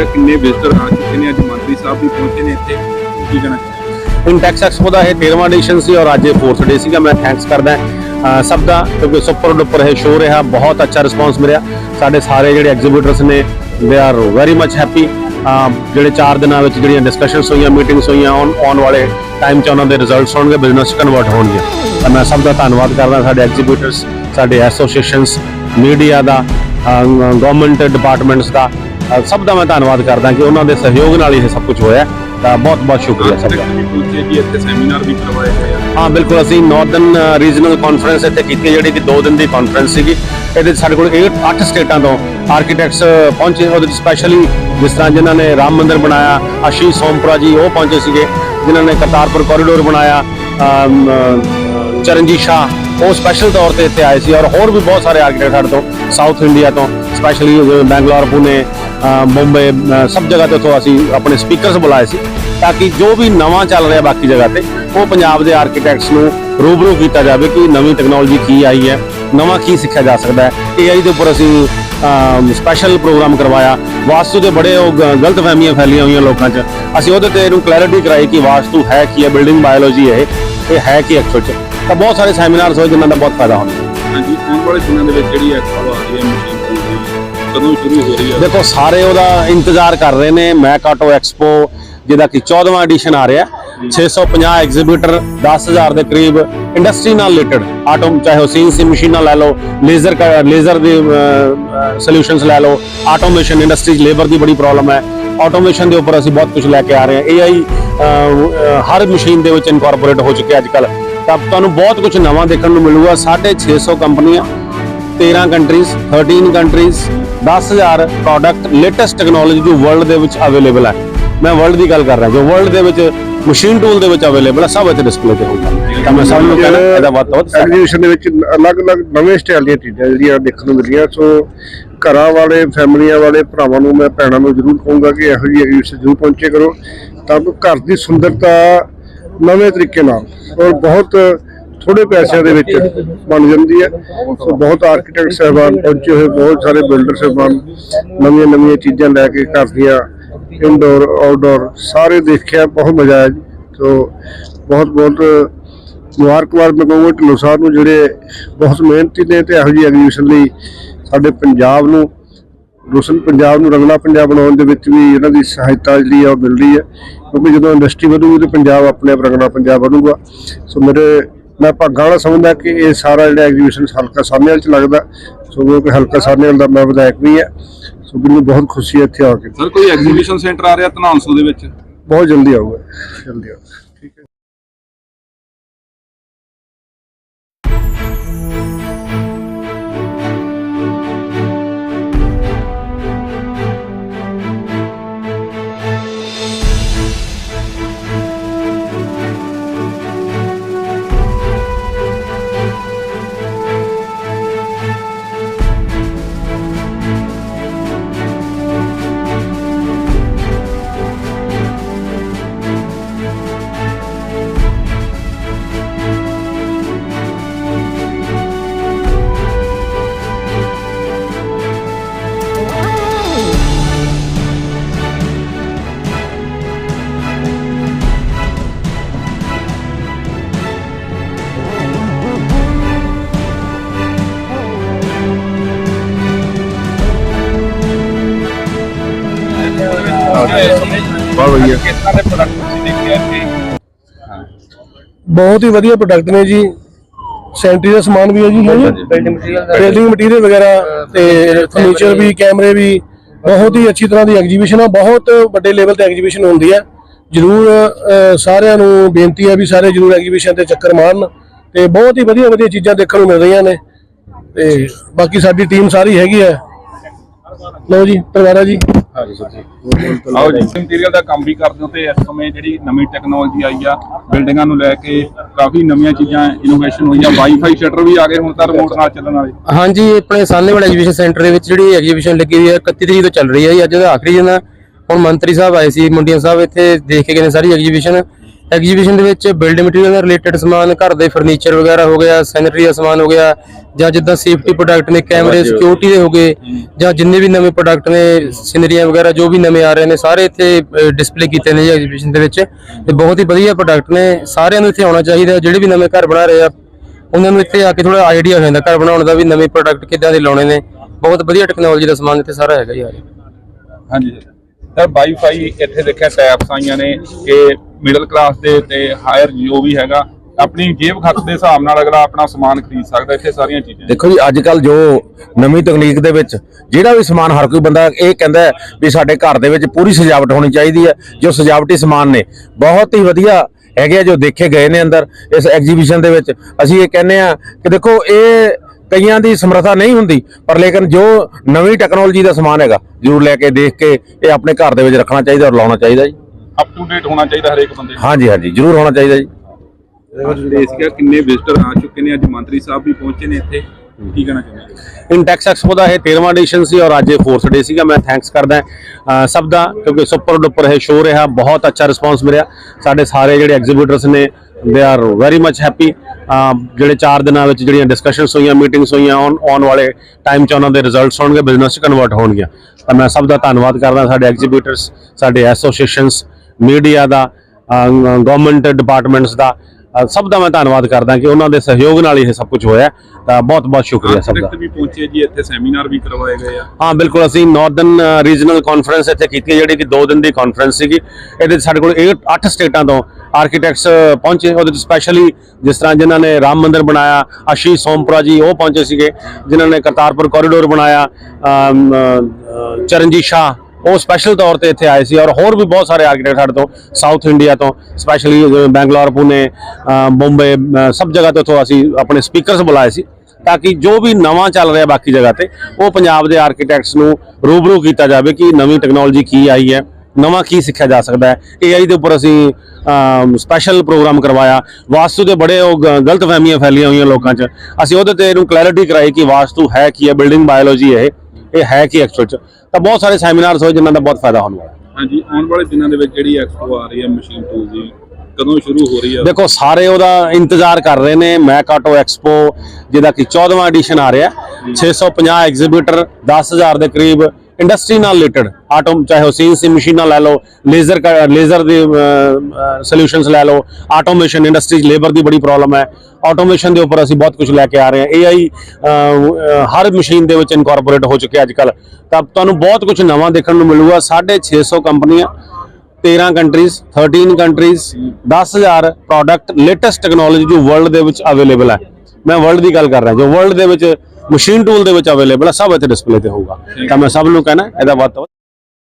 ਦੇਖਿਆ ਕਿੰਨੇ ਵਿਜ਼ਟਰ ਆ ਚੁੱਕੇ ਨੇ, ਅੱਜ ਮੰਤਰੀ ਸਾਹਿਬ ਵੀ ਪਹੁੰਚੇ ਨੇ ਇੱਥੇ। ਕੀ ਕਹਿਣਾ ਚਾਹੁੰਦੇ ਐਕਸਪੋ ਦਾ ਇਹ 13ਵਾਂ ਐਡੀਸ਼ਨ ਸੀ ਔਰ ਅੱਜ ਇਹ 4th ਡੇ ਸੀਗਾ। ਮੈਂ ਥੈਂਕਸ ਕਰਦਾ ਸਭ ਦਾ, ਕਿਉਂਕਿ ਸੁਪਰ ਡੁਪਰ ਇਹ ਸ਼ੋਅ ਰਿਹਾ, ਬਹੁਤ ਅੱਛਾ ਰਿਸਪਾਂਸ ਮਿਲਿਆ। ਸਾਡੇ ਸਾਰੇ ਜਿਹੜੇ ਐਗਜ਼ੀਬਿਟਰਸ ਨੇ they are very much happy ਜਿਹੜੇ 4 ਦਿਨਾਂ ਵਿੱਚ ਜਿਹੜੀਆਂ ਡਿਸਕਸ਼ਨਸ ਹੋਈਆਂ ਮੀਟਿੰਗਸ ਹੋਈਆਂ ਆਉਣ ਆਉਣ ਵਾਲੇ ਟਾਈਮ 'ਚ ਉਹਨਾਂ ਦੇ ਰਿਜ਼ਲਟਸ ਹੋਣਗੇ ਬਿਜ਼ਨਸ ਕਨਵਰਟ ਹੋਣਗੇ। ਤਾਂ ਮੈਂ ਸਭ ਦਾ ਧੰਨਵਾਦ ਕਰਦਾ ਸਾਡੇ ਐਗਜ਼ੀਬਿਟਰਸ ਸਾਡੇ ਐਸੋਸੀਏਸ਼ਨਸ ਮੀਡੀਆ ਦਾ ਗਵਰਨਮੈਂਟ ਡਿਪਾਰਟਮੈਂਟਸ ਦਾ। ਸਭ ਦਾ ਮੈਂ ਧੰਨਵਾਦ ਕਰਦਾ ਕਿ ਉਹਨਾਂ ਦੇ ਸਹਿਯੋਗ ਨਾਲ ਹੀ ਇਹ ਸਭ ਕੁਝ ਹੋਇਆ। ਤਾਂ ਬਹੁਤ ਬਹੁਤ ਸ਼ੁਕਰੀਆ ਸਭ ਦਾ। ਵੀ ਪਹੁੰਚੇ ਜੀ ਇੱਥੇ ਸੈਮੀਨਾਰ ਵੀ ਕਰਵਾਏ ਗਏ ਆ। ਹਾਂ ਬਿਲਕੁਲ ਅਸੀਂ ਨਾਰਥਰਨ ਰੀਜਨਲ ਕਾਨਫਰੰਸ ਇੱਥੇ ਕੀਤੀ ਜਿਹੜੀ ਕਿ 2 ਦਿਨ ਦੀ ਕਾਨਫਰੰਸ ਸੀਗੀ। ਇਹਦੇ ਸਾਡੇ ਕੋਲ 8 8 ਸਟੇਟਾਂ ਤੋਂ ਆਰਕੀਟੈਕਟਸ ਪਹੁੰਚੇ। ਉਹਦੇ ਸਪੈਸ਼ਲੀ ਜਿਸ ਤਰ੍ਹਾਂ ਜਿਨ੍ਹਾਂ ਨੇ ਰਾਮ ਮੰਦਿਰ ਬਣਾਇਆ ਆਸ਼ੀਸ਼ ਸੋਮਪੁਰਾ ਜੀ ਉਹ ਪਹੁੰਚੇ ਸੀਗੇ ਜਿਨ੍ਹਾਂ ਨੇ ਕਰਤਾਰਪੁਰ ਕੋਰੀਡੋਰ ਬਣਾਇਆ ਚਰਨਜੀਤ ਸ਼ਾਹ ਉਹ ਸਪੈਸ਼ਲ ਤੌਰ ਤੇ ਇੱਥੇ ਆਏ ਸੀ। ਔਰ ਹੋਰ ਵੀ ਬਹੁਤ ਸਾਰੇ ਆਰਕੀਟੈਕਟ ਸਾਡੇ ਤੋਂ ਸਾਊਥ ਇੰਡੀਆ ਤੋਂ ਸਪੈਸ਼ਲੀ ਜਿਵੇਂ ਬੈਂਗਲੌਰ ਪੁਨੇ ਅ, ਮੁੰਬਈ ਸਭ ਜਗ੍ਹਾ ਤੋਂ ਇੱਥੋਂ ਅਸੀਂ ਆਪਣੇ ਸਪੀਕਰਸ ਬੁਲਾਏ ਸੀ ਤਾਂ ਕਿ ਜੋ ਵੀ ਨਵਾਂ ਚੱਲ ਰਿਹਾ ਬਾਕੀ ਜਗ੍ਹਾ ਤੇ ਉਹ ਪੰਜਾਬ ਦੇ ਆਰਕੀਟੈਕਟਸ ਨੂੰ ਰੂਬਰੂ ਕੀਤਾ ਜਾਵੇ ਕਿ ਨਵੀਂ ਟੈਕਨੋਲੋਜੀ ਕੀ ਆਈ ਹੈ ਨਵਾਂ ਕੀ ਸਿੱਖਿਆ ਜਾ ਸਕਦਾ ਹੈ। AI ਦੇ ਉੱਪਰ ਅਸੀਂ ਸਪੈਸ਼ਲ ਪ੍ਰੋਗਰਾਮ ਕਰਵਾਇਆ। ਵਾਸਤੂ ਦੇ ਬੜੇ ਉਹ ਗ- ਗਲਤ ਫਹਿਮੀਆਂ ਫੈਲੀਆਂ ਹੋਈਆਂ ਲੋਕਾਂ 'ਚ। ਅਸੀਂ ਉਹਦੇ ਤੇ ਇਹਨੂੰ ਕਲੈਰਿਟੀ ਕਰਾਈ ਕਿ ਵਾਸਤੂ ਹੈ ਕੀ ਹੈ ਬਿਲਡਿੰਗ ਬਾਇਓਲੋਜੀ ਹੈ ਇਹ ਹੈ ਕੀ ਐਕਚੁਅਲ 'ਚ। ਤਾਂ ਬਹੁਤ ਸਾਰੇ ਸੈਮੀਨਾਰਸ ਹੋਏ ਜਿਨ੍ਹਾਂ ਦਾ ਬਹੁਤ ਫਾਇਦਾ ਹੁੰਦਾ। ਹਾਂਜੀ ਆਉਣ ਵਾਲੇ ਦਿਨਾਂ ਦੇ ਵਿੱਚ ਜਿਹੜੀ ਐਕਸਪੋ ਆ ਰਹੀ ਹੈ ਕਦੋਂ ਸ਼ੁਰੂ ਹੋ ਰਹੀ ਹੈ ਦੇਖੋ, ਸਾਰੇ ਉਹਦਾ ਇੰਤਜ਼ਾਰ ਕਰ ਰਹੇ ਨੇ। ਮੈਕ ਆਟੋ ਐਕਸਪੋ ਜਿਹਦਾ ਕਿ 14ਵਾਂ ਐਡੀਸ਼ਨ ਆ ਰਿਹਾ। 650 ਐਗਜ਼ੀਬਿਟਰ 10000 ਦੇ ਕਰੀਬ ਇੰਡਸਟਰੀ ਨਾਲ ਰਿਲੇਟਡ ਆਟੋ ਚਾਹੇ ਉਹ ਸੀਐਨਸੀ ਮਸ਼ੀਨਾਂ ਲੈ ਲਓ ਲੇਜ਼ਰ ਲੇਜ਼ਰ ਦੇ ਸੋਲੂਸ਼ਨਸ ਲੈ ਲਓ। ਆਟੋਮੇਸ਼ਨ ਇੰਡਸਟਰੀ 'ਚ ਲੇਬਰ ਦੀ ਬੜੀ ਪ੍ਰੋਬਲਮ ਹੈ। ਆਟੋਮੇਸ਼ਨ ਦੇ ਉੱਪਰ ਅਸੀਂ ਬਹੁਤ ਕੁਝ ਲੈ ਕੇ ਆ ਰਹੇ ਹਾਂ। ਏਆਈ ਹਰ ਮਸ਼ੀਨ ਦੇ ਵਿੱਚ ਇਨਕੋਰਪੋਰੇਟ ਹੋ ਚੁੱਕਿਆ ਅੱਜ ਕੱਲ ਤਾਂ ਤੁਹਾਨੂੰ ਬਹੁਤ ਕੁਝ ਨਵਾਂ ਦੇਖਣ ਨੂੰ ਮਿਲੂਗਾ। 650 ਕੰਪਨੀਆਂ 13 countries 13 countries 10000 product latest technology ਜੋ ਵਰਲਡ ਦੇ ਵਿੱਚ ਅਵੇਲੇਬਲ ਹੈ। ਮੈਂ ਵਰਲਡ ਦੀ ਗੱਲ ਕਰ ਰਿਹਾ ਜੋ ਵਰਲਡ ਦੇ ਵਿੱਚ ਮਸ਼ੀਨ ਟੂਲ ਦੇ ਵਿੱਚ ਅਵੇਲੇਬਲ ਹੈ ਸਭ ਇੱਥੇ ਡਿਸਪਲੇ ਤੇ ਹੋਊਗਾ ਤਾਂ ਮੈਂ ਸਭ ਨੂੰ ਕਹਿੰਦਾ ਇਹਦਾ ਵੱਧ ਤੋਂ ਵੱਧ ਐਗਜ਼ੀਬਿਸ਼ਨ ਦੇ ਵਿੱਚ ਅਲੱਗ-ਅਲੱਗ ਨਵੇਂ ਸਟਾਈਲ ਦੀਆਂ ਚੀਜ਼ਾਂ ਜਿਹੜੀਆਂ ਦੇਖਣ ਨੂੰ ਮਿਲੀਆਂ। ਸੋ ਘਰਾਂ ਵਾਲੇ ਫੈਮਲੀਆਂ ਵਾਲੇ ਭਰਾਵਾਂ ਨੂੰ ਮੈਂ ਭੈਣਾਂ ਨੂੰ ਜ਼ਰੂਰ ਕਹੂੰਗਾ ਕਿ ਇਹੋ ਜਿਹੀ ਐਗਜ਼ੀਬਿਸ਼ਨ ਜ਼ਰੂਰ ਪਹੁੰਚੇ ਕਰੋ। ਤਾਂ ਕਿ ਘਰ ਦੀ ਸੁੰਦਰਤਾ ਨਵੇਂ ਤਰੀਕੇ ਨਾਲ ਔਰ ਬਹੁਤ ਥੋੜੇ ਪੈਸਿਆਂ ਦੇ ਵਿੱਚ ਬਣ ਜਾਂਦੀ ਹੈ। ਸੋ ਬਹੁਤ ਆਰਕੀਟੈਕਟ ਸਾਹਿਬਾਨ ਪਹੁੰਚੇ ਹੋਏ, ਬਹੁਤ ਸਾਰੇ ਬਿਲਡਰ ਸਾਹਿਬਾਨ ਨਵੀਆਂ ਨਵੀਆਂ ਚੀਜ਼ਾਂ ਲੈ ਕੇ ਘਰ ਦੀਆਂ ਇਨਡੋਰ ਆਊਟਡੋਰ ਸਾਰੇ ਦੇਖਿਆ, ਬਹੁਤ ਮਜ਼ਾ ਆਇਆ ਜੀ। ਸੋ ਬਹੁਤ ਬਹੁਤ ਮੁਬਾਰਕਬਾਦ ਮੈਂ ਕਹੂੰਗਾ ਢਿੱਲੋਂ ਸਾਹਿਬ ਨੂੰ, ਜਿਹੜੇ ਬਹੁਤ ਮਿਹਨਤੀ ਨੇ ਤੇ ਇਹੋ ਜਿਹੀ ਐਗਜ਼ੀਬਿਸ਼ਨ ਲਈ ਸਾਡੇ ਪੰਜਾਬ ਨੂੰ, ਰੋਸ਼ਨ ਪੰਜਾਬ ਨੂੰ ਰੰਗਲਾ ਪੰਜਾਬ ਬਣਾਉਣ ਦੇ ਵਿੱਚ ਵੀ ਇਹਨਾਂ ਦੀ ਸਹਾਇਤਾ ਜਿਹੜੀ ਆ ਉਹ ਮਿਲ ਰਹੀ ਹੈ। ਕਿਉਂਕਿ ਜਦੋਂ ਇੰਡਸਟਰੀ ਵਧੂਗੀ ਤੇ ਪੰਜਾਬ ਆਪਣੇ ਆਪ ਰੰਗਲਾ ਪੰਜਾਬ ਬਣੂਗਾ। ਸੋ ਮੇਰੇ ਮੈਂ ਭਾਗਾਂ ਵਾਲਾ ਸਮਝਦਾ ਕਿ ਇਹ ਸਾਰਾ ਜਿਹੜਾ ਐਗਜ਼ੀਬਿਸ਼ਨ ਹਲਕਾ ਸਾਹਨੇਵਾਲ ਚ ਲੱਗਦਾ। ਸੋ ਕਿਉਂਕਿ ਹਲਕਾ ਸਾਹਨੇਵਾਲ ਦਾ ਮੈਂ ਵਿਧਾਇਕ ਵੀ ਹੈ। ਸੋ ਮੈਨੂੰ ਬਹੁਤ ਖੁਸ਼ੀ ਹੈ ਇੱਥੇ ਆ ਕੇ। ਸਰ ਕੋਈ ਐਗਜ਼ੀਬਿਸ਼ਨ ਸੈਂਟਰ ਆ ਰਿਹਾ ਧਨਾਂਸੂ ਦੇ ਵਿੱਚ? ਬਹੁਤ ਜਲਦੀ ਆਊਗਾ। ਜਲਦੀ ਆਊਗਾ। ਬਹੁਤ ਵਧੀਆ ਕਿਸ ਤਰ੍ਹਾਂ ਦੇ ਪ੍ਰੋਡਕਟ ਤੁਸੀਂ ਦੇਖੇ ਆ ਇੱਥੇ? ਬਹੁਤ ਹੀ ਵਧੀਆ ਪ੍ਰੋਡਕਟ ਨੇ ਜੀ। ਸੈਂਟਰੀ ਦਾ ਸਮਾਨ ਵੀ ਹੈ ਜੀ। ਬਿਲਡਿੰਗ ਮਟੀਰੀਅਲ ਬਿਲਡਿੰਗ ਮਟੀਰੀਅਲ ਵਗੈਰਾ ਤੇ ਫਰਨੀਚਰ ਵੀ ਕੈਮਰੇ ਵੀ ਬਹੁਤ ਹੀ ਅੱਛੀ ਤਰ੍ਹਾਂ ਦੀ ਐਗਜੀਬਿਸ਼ਨ ਆ। ਬਹੁਤ ਵੱਡੇ ਲੈਵਲ ਤੇ ਐਗਜੀਬਿਸ਼ਨ ਹੁੰਦੀ ਹੈ। ਜਰੂਰ ਅਹ, ਸਾਰਿਆਂ ਨੂੰ ਬੇਨਤੀ ਹੈ ਵੀ ਸਾਰੇ ਜਰੂਰ ਐਗਜੀਬਿਸ਼ਨ ਤੇ ਚੱਕਰ ਮਾਰਨ। ਤੇ ਬਹੁਤ ਹੀ ਵਧੀਆ ਵਧੀਆ ਚੀਜ਼ਾਂ ਦੇਖਣ ਨੂੰ ਮਿਲ ਰਹੀਆਂ ਨੇ। ਤੇ ਬਾਕੀ ਸਾਡੀ ਟੀਮ ਸਾਰੀ ਹੈਗੀ ਹੈ। ਲਓ ਜੀ ਪਰਿਵਾਰਾ ਜੀ। ਆਓ ਜੀ ਇੰਟੀਰੀਅਰ ਦਾ ਕੰਮ ਵੀ ਕਰਦੇ ਹੋ ਤੇ ਇਸ ਸਮੇਂ ਜਿਹੜੀ ਨਵੀਂ ਟੈਕਨੋਲੋਜੀ ਆਈ ਆ ਬਿਲਡਿੰਗਾਂ ਨੂੰ ਲੈ ਕੇ ਕਾਫੀ ਨਵੀਆਂ ਚੀਜ਼ਾਂ ਇਨੋਵੇਸ਼ਨ ਹੋਈਆਂ ਵਾਈਫਾਈ ਸ਼ਟਰ ਵੀ ਆ ਗਏ ਹੁਣ ਤਾਂ ਰਿਮੋਟ ਨਾਲ ਚੱਲਣ ਵਾਲੇ। ਹਾਂਜੀ ਆਪਣੇ ਸਾਹਨੇਵਾਲ ਐਗਜੀਬਿਸ਼ਨ ਸੈਂਟਰ ਦੇ ਵਿੱਚ ਜਿਹੜੀ ਐਗਜੀਬਿਸ਼ਨ ਲੱਗੀ ਹੋਈ ਹੈ 31 ਤਰੀਕ ਤੋਂ ਚੱਲ ਰਹੀ ਹੈ ਜੀ ਅੱਜ ਦਾ ਆਖਰੀ ਦਿਨ ਹੈ ਹੁਣ ਮੰਤਰੀ ਸਾਹਿਬ ਆਏ ਸੀ ਮੁੰਡੀਆਂ ਸਾਹਿਬ ਇੱਥੇ ਦੇਖ ਕੇ ਗਏ ਨੇ ਸਾਰੀ ਐਗਜੀਬਿਸ਼ਨ ਐਗਜੀਬਿਸ਼ਨ ਦੇ ਵਿੱਚ ਬਿਲਡ ਮਟੀਰੀਅਲ ਨਾਲ ਰਿਲੇਟਡ ਸਮਾਨ ਘਰ ਦੇ ਫਰਨੀਚਰ ਵਗੈਰਾ ਹੋ ਗਿਆ ਸੈਨੇਟਰੀ ਦਾ ਸਮਾਨ ਹੋ ਗਿਆ ਜਾਂ ਜਿੱਦਾਂ ਸੇਫਟੀ ਪ੍ਰੋਡਕਟ ਨੇ ਕੈਮਰੇ ਸਿਕਿਉਰਿਟੀ ਦੇ ਹੋ ਗਏ ਜਾਂ ਜਿੰਨੇ ਵੀ ਨਵੇਂ ਪ੍ਰੋਡਕਟ ਨੇ ਸਿਨਰੀਆਂ ਵਗੈਰਾ ਜੋ ਵੀ ਨਵੇਂ ਆ ਰਹੇ ਨੇ ਸਾਰੇ ਇੱਥੇ ਡਿਸਪਲੇ ਕੀਤੇ ਨੇ ਐਗਜੀਬਿਸ਼ਨ ਦੇ ਵਿੱਚ। ਤੇ ਬਹੁਤ ਹੀ ਵਧੀਆ ਪ੍ਰੋਡਕਟ ਨੇ। ਸਾਰਿਆਂ ਨੂੰ ਇੱਥੇ ਆਉਣਾ ਚਾਹੀਦਾ ਜਿਹੜੇ ਵੀ ਨਵੇਂ ਘਰ ਬਣਾ ਰਹੇ ਆ ਉਹਨਾਂ ਨੂੰ ਇੱਥੇ ਆ ਕੇ ਥੋੜਾ ਆਈਡੀਆ ਹੋ ਜਾਂਦਾ ਘਰ ਬਣਾਉਣ ਦਾ ਵੀ ਨਵੇਂ ਪ੍ਰੋਡਕਟ ਕਿੱਦਾਂ ਦੇ ਲਾਉਣੇ ਨੇ। ਬਹੁਤ ਵਧੀਆ ਟੈਕਨੋਲੋਜੀ ਦਾ ਸਮਾਨ ਇੱਥੇ ਸਾਰਾ ਹੈਗਾ ਆ ਹਾਂਜੀ। ਸਰ ਵਾਈਫਾਈ ਇੱਥੇ ਦੇਖਿਆ ਟੈਪਸ ਆਈਆਂ ਨੇ ਕਿ ਮਿਡਲ ਕਲਾਸ ਦੇ ਤੇ ਹਾਇਰ ਜੋ ਵੀ ਹੈਗਾ, ਆਪਣੀ ਜੇਬ ਖਰਚ ਦੇ ਹਿਸਾਬ ਨਾਲ ਅਗਲਾ ਆਪਣਾ ਸਮਾਨ ਖਰੀਦ ਸਕਦਾ, ਇੱਥੇ ਸਾਰੀਆਂ ਚੀਜ਼ਾਂ ਦੇਖੋ ਜੀ ਅੱਜ ਕੱਲ ਜੋ ਨਵੀਂ ਤਕਨੀਕ ਦੇ ਵਿੱਚ ਜਿਹੜਾ ਵੀ ਸਮਾਨ ਹਰ ਕੋਈ ਬੰਦਾ ਇਹ ਕਹਿੰਦਾ ਵੀ ਸਾਡੇ ਘਰ ਦੇ ਵਿੱਚ ਪੂਰੀ ਸਜਾਵਟ ਹੋਣੀ ਚਾਹੀਦੀ ਹੈ, ਜੋ ਸਜਾਵਟੀ ਸਮਾਨ ਨੇ। ਬਹੁਤ ਹੀ ਵਧੀਆ ਹੈਗੇ ਆ ਜੋ ਦੇਖੇ ਗਏ ਨੇ ਅੰਦਰ ਇਸ ਐਗਜੀਬਿਸ਼ਨ ਦੇ ਵਿੱਚ। ਅਸੀਂ ਇਹ ਕਹਿੰਦੇ ਆ ਕਿ ਦੇਖੋ, ਇਹ ਕਈਆਂ ਦੀ ਸਮਰੱਥਾ ਨਹੀਂ ਹੁੰਦੀ ਪਰ ਲੇਕਿਨ ਜੋ ਨਵੀਂ ਟੈਕਨੋਲੋਜੀ ਦਾ ਸਮਾਨ ਹੈਗਾ ਜ਼ਰੂਰ ਲੈ ਕੇ ਦੇਖ ਕੇ ਇਹ ਆਪਣੇ ਘਰ ਦੇ ਵਿੱਚ ਰੱਖਣਾ ਚਾਹੀਦਾ ਔਰ ਲਾਉਣਾ ਚਾਹੀਦਾ ਜੀ। ਅਪ ਟੂ ਡੇਟ ਹੋਣਾ ਚਾਹੀਦਾ ਹਰੇਕ ਬੰਦੇ ਨੂੰ। ਹਾਂਜੀ ਹਾਂਜੀ ਜ਼ਰੂਰ ਹੋਣਾ ਚਾਹੀਦਾ ਜੀ। ਦੇਸ਼ ਕਿੰਨੇ ਵਿਜ਼ਟਰ ਆ ਚੁੱਕੇ ਨੇ ਅੱਜ ਮੰਤਰੀ ਸਾਹਿਬ ਵੀ ਪਹੁੰਚੇ ਨੇ ਇੱਥੇ। ਕੀ ਕਹਿਣਾ ਚਾਹੁੰਦੇ ਹੋ? ਇਨਟੈਕਸ ਐਕਸਪੋ ਦਾ ਇਹ 13ਵਾਂ ਐਡੀਸ਼ਨ ਸੀ ਔਰ ਅੱਜ ਇਹ 4th ਡੇ ਸੀਗਾ ਮੈਂ ਥੈਂਕਸ ਕਰਦਾ ਸਭ ਦਾ ਕਿਉਂਕਿ ਸੁਪਰ ਡੁਪਰ ਇਹ ਸ਼ੋਅ ਰਿਹਾ ਬਹੁਤ ਅੱਛਾ ਰਿਸਪਾਂਸ ਮਿਲਿਆ। ਸਾਡੇ ਸਾਰੇ ਜਿਹੜੇ ਐਗਜ਼ੀਬਿਟਰਸ ਨੇ they are very much happy ਜਿਹੜੇ 4 ਦਿਨਾਂ ਵਿੱਚ ਜਿਹੜੀਆਂ ਡਿਸਕਸ਼ਨਸ ਹੋਈਆਂ ਮੀਟਿੰਗਸ ਹੋਈਆਂ ਔਨ ਆਉਣ ਵਾਲੇ ਟਾਈਮ 'ਚ ਉਹਨਾਂ ਦੇ ਰਿਜ਼ਲਟਸ ਹੋਣਗੇ ਬਿਜ਼ਨਸ 'ਚ ਕਨਵਰਟ ਹੋਣਗੀਆਂ। ਤਾਂ ਮੈਂ ਸਭ ਦਾ ਧੰਨਵਾਦ ਕਰਦਾ ਸਾਡੇ ਐਗਜ਼ੀਬਿਟਰਸ ਸਾਡੇ ਐਸੋਸੀਏਸ਼ਨਸ ਮੀਡੀਆ ਦਾ ਗਵਰਨਮੈਂਟ ਡਿਪਾਰਟਮੈਂਟਸ ਦਾ। ਸਭ ਦਾ ਮੈਂ ਧੰਨਵਾਦ ਕਰਦਾ ਕਿ ਉਹਨਾਂ ਦੇ ਸਹਿਯੋਗ ਨਾਲ ਇਹ ਸਭ ਕੁਝ ਹੋਇਆ ਤਾਂ ਬਹੁਤ ਬਹੁਤ ਸ਼ੁਕਰੀਆ ਸਭ ਦਾ। ਆਰਕੀਟੈਕਟ ਵੀ ਪਹੁੰਚੇ ਜੀ ਇੱਥੇ ਸੈਮੀਨਾਰ ਵੀ ਕਰਵਾਏ ਗਏ ਆ। ਹਾਂ ਬਿਲਕੁਲ ਅਸੀਂ ਨਾਰਥਰਨ ਰੀਜਨਲ ਕਾਨਫਰੰਸ ਇੱਥੇ ਕੀਤੀ ਜਿਹੜੀ ਕਿ 2 ਦਿਨ ਦੀ ਕਾਨਫਰੰਸ ਸੀਗੀ। ਇਹਦੇ ਸਾਡੇ ਕੋਲ 8 ਸਟੇਟਾਂ ਤੋਂ ਆਰਕੀਟੈਕਟਸ ਪਹੁੰਚੇ। ਉਹਦੇ 'ਚ ਸਪੈਸ਼ਲੀ ਜਿਸ ਤਰ੍ਹਾਂ ਜਿਨ੍ਹਾਂ ਨੇ ਰਾਮ ਮੰਦਿਰ ਬਣਾਇਆ ਆਸ਼ੀਸ਼ ਸੋਮਪੁਰਾ ਜੀ ਉਹ ਪਹੁੰਚੇ ਸੀਗੇ ਜਿਨ੍ਹਾਂ ਨੇ ਕਰਤਾਰਪੁਰ ਕੋਰੀਡੋਰ ਬਣਾਇਆ ਚਰਨਜੀਤ ਸ਼ਾਹ ਉਹ ਸਪੈਸ਼ਲ ਤੌਰ ਤੇ ਇੱਥੇ ਆਏ ਸੀ ਔਰ ਹੋਰ ਵੀ ਬਹੁਤ ਸਾਰੇ ਆਰਕੀਟੈਕਟ ਸਾਡੇ ਤੋਂ ਸਾਊਥ ਇੰਡੀਆ ਤੋਂ ਸਪੈਸ਼ਲੀ ਬੈਂਗਲੌਰ ਪੁਨੇ ਅ, ਬੰਬੇ ਸਭ ਜਗ੍ਹਾ ਤੋਂ ਉੱਥੋਂ ਅਸੀਂ ਆਪਣੇ ਸਪੀਕਰਸ ਬੁਲਾਏ ਸੀ ਤਾਂ ਕਿ ਜੋ ਵੀ ਨਵਾਂ ਚੱਲ ਰਿਹਾ ਬਾਕੀ ਜਗ੍ਹਾ ਤੇ ਉਹ ਪੰਜਾਬ ਦੇ ਆਰਕੀਟੈਕਟਸ ਨੂੰ ਰੂਬਰੂ ਕੀਤਾ ਜਾਵੇ ਕਿ ਨਵੀਂ ਟੈਕਨੋਲੋਜੀ ਕੀ ਆਈ ਹੈ ਨਵਾਂ ਕੀ ਸਿੱਖਿਆ ਜਾ ਸਕਦਾ ਹੈ। AI ਦੇ ਉੱਪਰ ਅਸੀਂ ਸਪੈਸ਼ਲ ਪ੍ਰੋਗਰਾਮ ਕਰਵਾਇਆ। ਵਾਸਤੂ ਦੇ ਬੜੇ ਉਹ ਗ- ਗਲਤ ਫਹਿਮੀਆਂ ਫੈਲੀਆਂ ਹੋਈਆਂ ਲੋਕਾਂ 'ਚ। ਅਸੀਂ ਉਹਦੇ ਤੇ ਇਹਨੂੰ ਕਲੈਰਿਟੀ ਕਰਾਈ ਕਿ ਵਾਸਤੂ ਹੈ ਕੀ ਹੈ ਬਿਲਡਿੰਗ ਬਾਇਓਲੋਜੀ ਹੈ ਇਹ ਇਹ ਹੈ ਕੀ ਐਕਚੁਅਲ 'ਚ। ਤਾਂ ਬਹੁਤ ਸਾਰੇ ਸੈਮੀਨਾਰਸ ਹੋਏ ਜਿਨ੍ਹਾਂ ਦਾ ਬਹੁਤ ਫਾਇਦਾ ਹੋਣ ਵਾਲਾ। ਹਾਂਜੀ ਆਉਣ ਵਾਲੇ ਦਿਨਾਂ ਦੇ ਵਿੱਚ ਜਿਹੜੀ ਐਕਸਪੋ ਆ ਰਹੀ ਹੈ ਮਸ਼ੀਨ ਟੂਲ ਦੀ ਕਦੋਂ ਸ਼ੁਰੂ ਹੋ ਰਹੀ ਹੈ ਦੇਖੋ ਸਾਰੇ ਉਹਦਾ ਇੰਤਜ਼ਾਰ ਕਰ ਰਹੇ ਨੇ। ਮੈਕ ਆਟੋ ਐਕਸਪੋ ਜਿਹਦਾ ਕਿ 14ਵਾਂ ਐਡੀਸ਼ਨ ਆ ਰਿਹਾ। 650 ਐਗਜ਼ੀਬਿਟਰ 10000 ਦੇ ਕਰੀਬ ਇੰਡਸਟਰੀ ਨਾਲ ਰਿਲੇਟਡ ਆਟੋ ਚਾਹੇ ਉਹ ਸੀਐਨਸੀ ਮਸ਼ੀਨਾਂ ਲੈ ਲਓ ਲੇਜ਼ਰ ਲੇਜ਼ਰ ਦੇ ਸੋਲੂਸ਼ਨਸ ਲੈ ਲਓ ਆਟੋਮੇਸ਼ਨ ਇੰਡਸਟਰੀ 'ਚ ਲੇਬਰ ਦੀ ਬੜੀ ਪ੍ਰੋਬਲਮ ਹੈ। ਆਟੋਮੇਸ਼ਨ ਦੇ ਉੱਪਰ ਅਸੀਂ ਬਹੁਤ ਕੁਝ ਲੈ ਕੇ ਆ ਰਹੇ ਹਾਂ। ਏਆਈ ਹਰ ਮਸ਼ੀਨ ਦੇ ਵਿੱਚ ਇਨਕੋਰਪੋਰੇਟ ਹੋ ਚੁੱਕਿਆ ਅੱਜ ਕੱਲ ਤਾਂ ਤੁਹਾਨੂੰ ਬਹੁਤ ਕੁਝ ਨਵਾਂ ਦੇਖਣ ਨੂੰ ਮਿਲੂਗਾ। 650 ਕੰਪਨੀਆਂ 13 countries 13 countries 10000 product latest technology ਜੋ ਵਰਲਡ ਦੇ ਵਿੱਚ ਅਵੇਲੇਬਲ ਹੈ। ਮੈਂ ਵਰਲਡ ਦੀ ਗੱਲ ਕਰ ਰਿਹਾ। ਜੋ ਵਰਲਡ ਦੇ ਵਿੱਚ ਮਸ਼ੀਨ ਟੂਲ ਦੇ ਵਿੱਚ ਅਵੇਲੇਬਲ ਹੈ, ਸਭ ਇੱਥੇ ਡਿਸਪਲੇ ਤੇ ਹੋਊਗਾ। ਤਾਂ ਮੈਂ ਸਭ ਨੂੰ ਕਹਿਣਾ ਇਹਦਾ ਵੱਧ